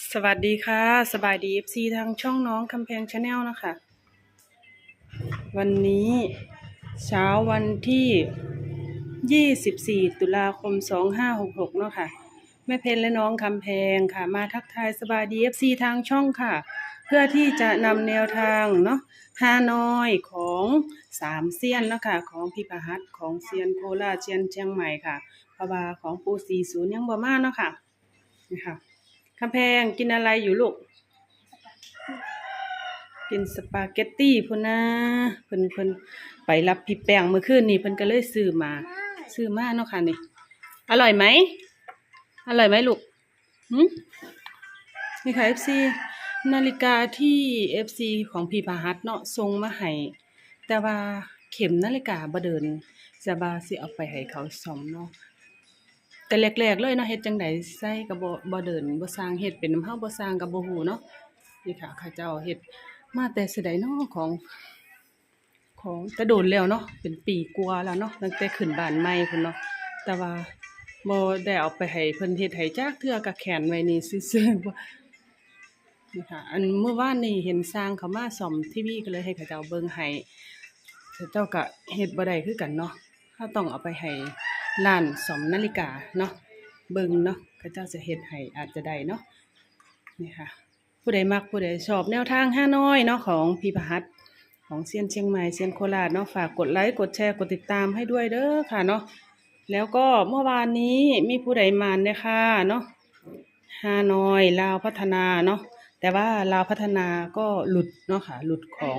สวัสดีค่ะ สบายดี FC ทางช่องน้องคำแพงชาแนลนะคะ วันนี้เช้าวันที่ 24 ตุลาคม 2566 เนาะค่ะแม่เพนและน้องคำแพงค่ะมาทักทายสบายดี FC ทางช่องค่ะ เพื่อที่จะนำแนวทางเนาะฮานอยของสามเซียนเนาะค่ะของพิพหัสของเซียนโคราชเซียนเชียงใหม่ค่ะพราะว่าของปู40ยังบ่มาเนาะค่ะนี่ค่ะ คำแพงกินอะไรอยู่ลูก กินสปาเกตตี้พุ่นนะเพิ่นเพิ่นไปรับพี่แป้งเมื่อคืนนี่เพิ่นก็เลยซื้อมา ซื้อมาเนาะค่ะนี่ อร่อยไหม อร่อยไหมลูกหืมนี่ค่ะ FC นาฬิกาที่ FC ของพี่พาหัสเนาะส่งมาให้แต่ว่าเข็มนาฬิกาบ่เดินจะบาสิเอาไปให้เขาซ่อมเนาะ แต่แรกๆเลยเนาะเฮ็ดจังไดใส่ก็บ่บ่เดินบ่สร้างเฮ็ดเป็นน้ำเฮาบ่สร้างก็บ่ฮู้เนาะนี่ค่ะเขาเจ้าเฮ็ดมาแต่สิใดเนาะของ ของแต่โดนแล้วเนาะเป็นปีกว่าแล้วเนาะตั้งแต่ขึ้นบ้านใหม่พุ่นเนาะแต่ว่าบ่ได้เอาไปให้เพิ่นเฮ็ดให้จักเทื่อก็แขนไว้นี่ซื่อๆบ่นี่ค่ะอันเมื่อวานนี่เห็นสร้างเขามาซ่อมทีวีก็เลยให้เขาเจ้าเบิ่งให้เขาเจ้าก็เฮ็ดบ่ได้คือกันเนาะเฮาต้องเอาไปให้ ร้านสอมนาฬิกาเนาะเบิ่งเนาะเขาเจ้าจะเฮ็ดให้อาจจะได้เนาะนี่ค่ะ ผู้ใดมักผู้ใดชอบแนวทางห้าน้อยเนาะของพี่ประหัตของเซียนเชียงใหม่เซียนโคราชเนาะฝากกดไลค์กดแชร์กดติดตามให้ด้วยเด้อค่ะเนาะแล้วก็เมื่อวานนี้มีผู้ใดมานเนี่ยค่ะเนาะฮานอยลาวพัฒนาเนาะแต่ว่าลาวพัฒนาก็หลุดเนาะค่ะหลุดของ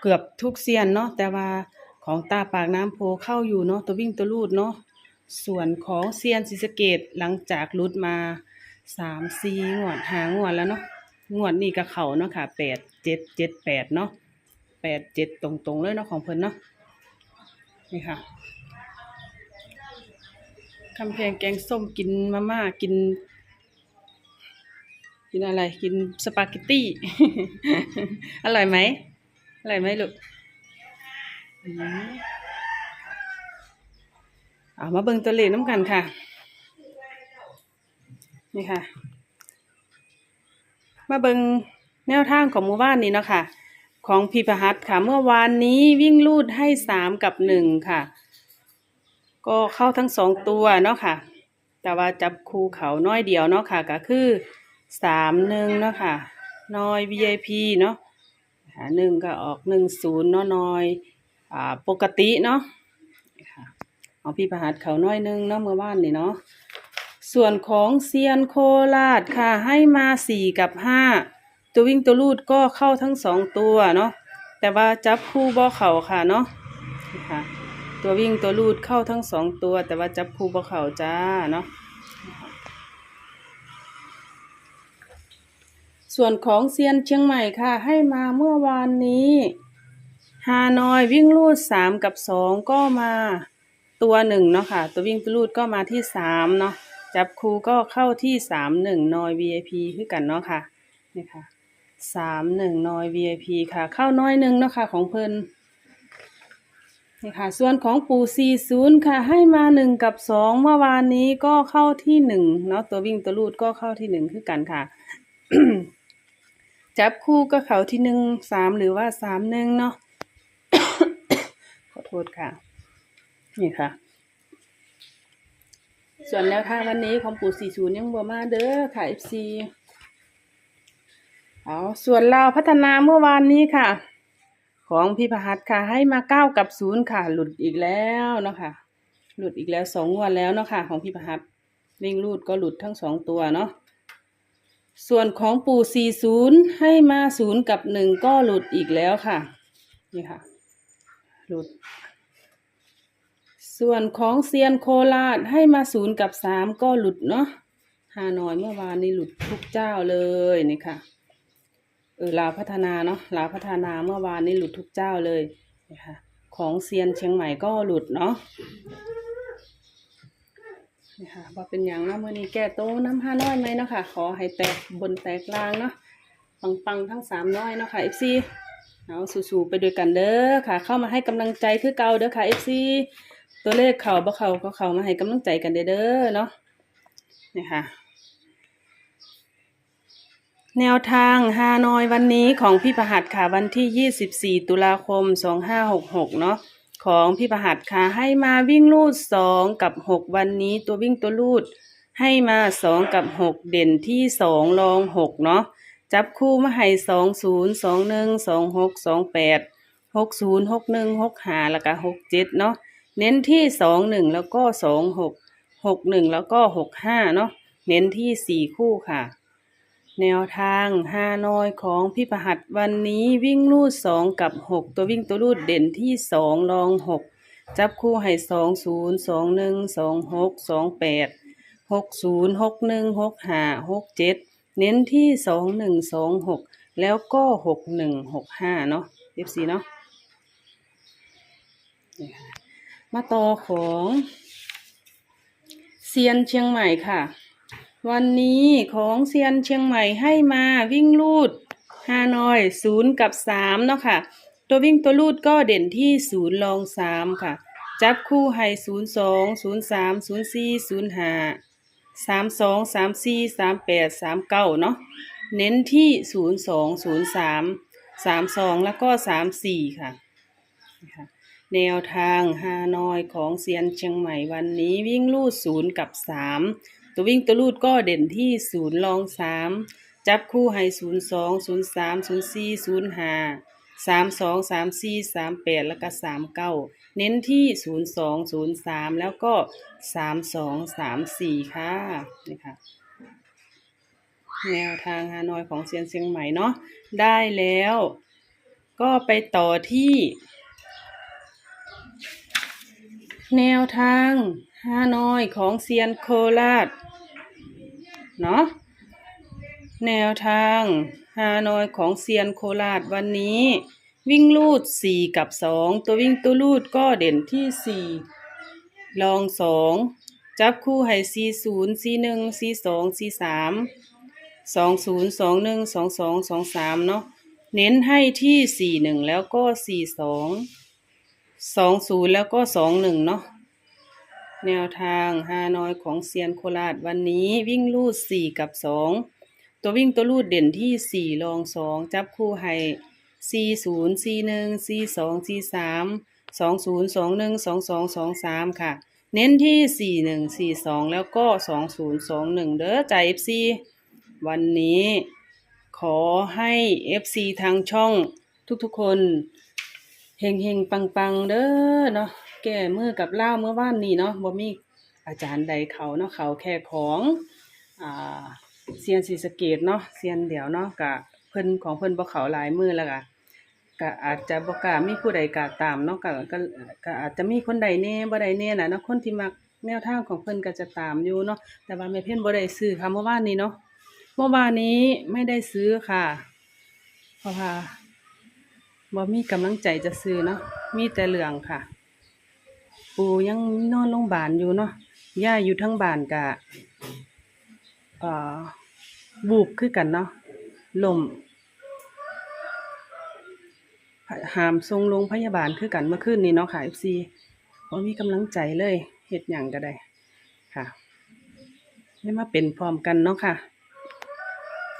เกือบทุกเซียนเนาะแต่ว่า ของตาปากน้ำโพเข้าอยู่เนาะตัววิ่งตัวลูดเนาะส่วนของเซียนศรีสเกดหลังจากลุดมาสามสี่งวดหางวดแล้วเนาะงวดนี้ก็เขาเนาะค่ะแปดเจ็ดเจ็ดแปดเนาะแปดเจ็ดตรงๆเลยเนาะของเพิ่นเนาะนี่ค่ะคำแพงแกงส้มกินมาม่ากิน กินอะไรกินสปาเกตตี้ อร่อยไหมอร่อยไหมลูก เอามาเบิ่งตัวเลขน้ำกันค่ะ นี่ค่ะ มาเบิ่งแนวทางของหมู่บ้านนี้เนาะค่ะของพีพหัสค่ะ เมื่อวานนี้วิ่งลูดให้สามกับหนึ่งค่ะ ก็เข้าทั้งสองตัวเนาะค่ะ แต่ว่าจับคูเขาน้อยเดียวเนาะค่ะ ก็คือสามหนึ่งเนาะค่ะน้อย VIP เนาะหาหนึ่งก็ออกหนึ่งศูนย์เนาะน้อยอ่า ปกติเนาะเอาพี่ประหัดเขาน้อยนึงเนาะเมื่อวานนี่เนาะส่วนของเซียนโคราชค่ะ ให้มาสี่กับห้าตัววิ่งตัวลูดก็เข้าทั้งสองตัวเนาะแต่ว่าจับคู่บ่อเข่าค่ะเนาะค่ะตัววิ่งตัวลูดเข้าทั้งสองตัว แต่ว่าจับคู่บ่อเข่าจ้าเนาะส่วนของเซียนเชียงใหม่ค่ะ ให้มาเมื่อวานนี้ ฮานอยวิ่งลูดสามกับสองก็มาตัวหนึ่งเนาะค่ะ ตัววิ่งตัวลูดก็มาที่สามเนาะจับครูก็เข้าที่สามหนึ่งนอย VIP คือกันเนาะค่ะนี่ค่ะสามหนึ่งนอย VIP ค่ะ เข้าน้อยหนึ่งเนาะค่ะ ของเพิ่นนี่ค่ะ ส่วนของปู่สี่ศูนย์ค่ะ ให้มาหนึ่งกับสองเมื่อวานนี้ก็เข้าที่หนึ่งเนาะตัววิ่งตัวลูดก็เข้าที่หนึ่งคือกันค่ะ จับคู่ก็เขาที่หนึ่งสามหรือว่าสามหนึ่งเนาะ ทษค่ะ นี่ค่ะ ส่วนแนวทางวันนี้ของปู่สี่ศูนย์ยังบวมาเด้อค่ะ FC เอาส่วนลาวพัฒนาเมื่อวานนี้ค่ะ ของพี่พหัสค่ะ ให้มาเก้ากับศูนย์ค่ะ หลุดอีกแล้วเนาะค่ะ หลุดอีกแล้วสองงวดแล้วเนาะค่ะ ของพี่พหัสวิ่งรูดก็หลุดทั้งสองตัวเนาะส่วนของปู่40 ให้มา 0 กับ 1 ก็หลุดอีกแล้วค่ะ นี่ค่ะ หลุด ส่วนของเซียนโคราชให้มา0กับ3ก็หลุดเนาะฮานอยเมื่อวานนี้หลุดทุกเจ้าเลยนี่ค่ะ เออลาวพัฒนาเนาะลาวพัฒนาเมื่อวานนี้หลุดทุกเจ้าเลยนี่ค่ะของเซียนเชียงใหม่ก็หลุดเนาะนี่ค่ะว่าเป็นอย่างนาะมื่อนี้แก้โตน้ำห้าน้อยไหมเนาะค่ะ ขอให้แตกบนแตกล่างเนาะปังปังๆทั้งสามน้อยเนาะค่ะ FC เอาสู้ๆไปด้วยกันเด้อค่ะ เข้ามาให้กำลังใจคือเก่าเด้อค่ะ FC ตัวเลขเข่าบ่เข่าก็เข้ามาให้กำลังใจกันเด้อเนาะนี่ค่ะ แนวทางฮานอยวันนี้ของพี่ประหัสค่ะวันที่ 24 ตุลาคม 2566 เนาะของพี่ประหัสค่ะให้มาวิ่งลูด 2 กับ 6 วันนี้ตัววิ่งตัวลูดให้มา 2 กับ 6 เด่นที่ 2 รอง 6 เนาะ จับคู่มาให้20 21 26 28 60 61 65แปดหกศูนย์หกหนึ่งหกหาแล้วก็67เนาะเน้นที่21แล้วก็26 61แล้วก็65เนาะเน้นที่4คู่ค่ะ แนวทางฮาน้อยของพี่ประหัสวันนี้วิ่งลูดสองกับหกตัววิ่งตัวลูดเด่นที่สองรองหกจับคู่ให้สองศูนย์สองหนึ่งสองหกสองแปดหกศูนย์หกหนึ่งหกห้าหกเจ็ด เน้นที่สองหนึ่งสองหกแล้วก็หกหนึ่งหกห้าเนาะเอฟซีเนาะมาต่อของเซียนเชียงใหม่ค่ะ วันนี้ของเซียนเชียงใหม่ให้มาวิ่งลูดฮานอยศูนย์กับสามเนาะค่ะ ตัววิ่งตัวลูดก็เด่นที่ศูนย์รองสามค่ะ จับคู่ให้ศูนย์สองศูนย์สามศูนย์สี่ศูนย์ห้า สามสองสามสี่สามแปดสามเก้าเนาะเน้นที่ศูนย์สองศูนย์สามสามสองแล้วก็สามสี่ค่ะ แนวทางฮานอยของเซียนเชียงใหม่วันนี้วิ่งลูดศูนย์กับสามตัววิ่งตัวลูดก็เด่นที่ศูนย์รองสามจับคู่ให้ศูนย์สองศูนย์สามศูนย์สี่ศูนย์ห้า สามสองสามสี่สามแปดแล้วก็สามเก้าเน้นที่ศูนย์สองศูนย์สามแล้วก็สามสองสามสี่ค่ะนี่ค่ะ แนวทางฮานอยของเซียนเชียงใหม่เนาะได้แล้ว ก็ไปต่อที่ แนวทางฮานอยของเซียนโคราชเนาะแนวทาง ฮานอยของเซียนโคราชวันนี้ วิ่งลูดสี่กับสองตัววิ่งตัวลูดก็เด่นที่สี่ลองสองจับคู่ให้สี่ศูนย์สี่หนึ่งสี่สองสี่สามสองศูนย์สองหนึ่งสองสองสองสามเนาะเน้นให้ที่สี่หนึ่งแล้วก็สี่สองสองศูนย์แล้วก็สองหนึ่งเนาะแนวทางฮานอยของเซียนโคราชวันนี้วิ่งลูดสี่กับสอง ตัววิ่งตัวลูดเด่นที่สี่รองสองจับคู่ให้สี่ศูนย์สี่หนึ่งสี่สองสี่สามสองศูนย์สองหนึ่งสองสองสองสามค่ะ เน้นที่สี่หนึ่งสี่สองแล้วก็สองศูนย์สองหนึ่งเด้อใจเอฟซีวันนี้ขอให้เอฟซีทางช่องทุกๆคนเฮงเฮงปังปังเด้อเนาะแก้มือกับเล่าเมื่อวานนี้เนาะบ่มีอาจารย์ใดเขาเนาะเขาแค่ของอ่า เซียนศรีสเกดเนาะเซียนเดี่ยวเนาะกะเพิ่นของเพิ่นบ่เขาหลายมือแล้วกะกะอาจจะบ่กล้ามีผู้ใดกล้าตามเนาะกะก็ก็อาจจะมีคนใดแน่บ่ใดแน่น่ะเนาะคนที่มักแนวทางของเพิ่นก็จะตามอยู่เนาะแต่ว่าแม่เพิ่นบ่ได้ซื้อค่ะเมื่อวานนี้เนาะเมื่อวานนี้ไม่ได้ซื้อค่ะเพราะว่าบ่มีกำลังใจจะซื้อเนาะมีแต่เหลืองค่ะ ปูยังนอนโรงพยาบาลอยู่เนาะย่าอยู่ทั้งบ้านกะเอ่อ บูบคือกันเนาะลมหามทรงโรงพยาบาลคือกันเมื่อคืนนี้เนาะค่ะ FC บ่มีกำลังใจเลยเฮ็ดหยังก็ได้ค่ะได้มาเป็นพร้อมกันเนาะค่ะ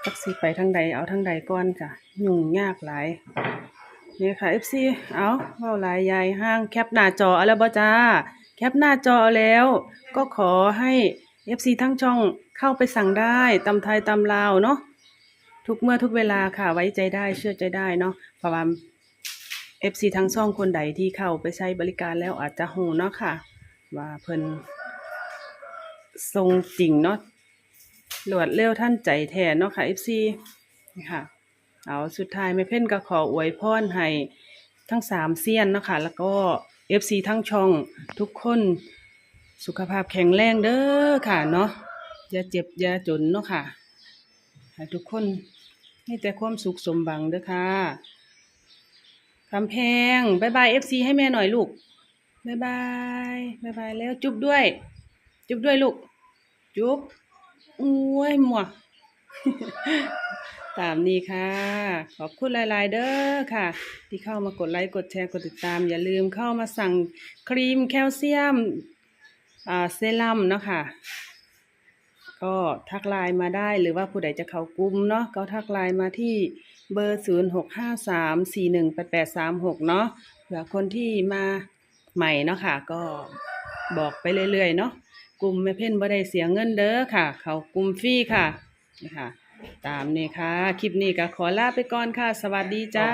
จักสิไปทางใดเอาทางใดก่อนค่ะ ยุ่งยากหลายเนี่ยค่ะ FC เอาเว้าหลายยายห้างแคปหน้าจอเอาแล้วบ่จ้า แคปหน้าจอเอาแล้ว ก็ขอให้ FC ทั้งช่อง เข้าไปสั่งได้ตำไทยตำลาวเนาะทุกเมื่อทุกเวลาค่ะ ไว้ใจได้เชื่อใจได้เนาะเพราะว่า FC ทั้งช่องคนใดที่เข้าไปใช้บริการแล้วอาจจะหูเนาะค่ะ ว่าเพิ่นทรงจริงเนาะรวดเร็วท่านใจแทนเนาะค่ะ FC นี่ค่ะเอาสุดท้ายแม่เพ่นก็ขออวยพรให้ทั้งสามเซียนเนาะคะแล้วก็เอฟซีทั้งช่องทุกคนสุขภาพแข็งแรงเด้อค่ะเนาะ อย่าเจ็บอย่าจนเนาะค่ะให้ทุกคนให้แต่ความสุขสมบังเด้อค่ะคำแพงบายบายเอฟซีให้แม่หน่อยลูกบายบายบายบายแล้วจุ๊บด้วย จุ๊บด้วยลูก จุ๊บอุ้ยหมัวตามนี้ค่ะ ขอบคุณหลาย ๆ เด้อค่ะ ที่เข้ามากดไลค์ กดแชร์ กดติดตาม อย่าลืมเข้ามาสั่งครีมแคลเซียมเซรั่มเนาะค่ะ ก็ทักไลน์มาได้หรือว่าผู้ใดจะเข้ากลุ่มเนาะก็ทักไลน์มาที่เบอร์ 0653418836 เนาะเผื่อคนที่มาใหม่เนาะค่ะ ก็บอกไปเรื่อยๆเนาะกลุ่มแม่เพ่นบ่ได้เสียเงินเด้อค่ะ เขากลุ่มฟรีค่ะนี่ค่ะตามนี้ค่ะ คลิปนี้ก็ขอลาไปก่อนค่ะ สวัสดีจ้า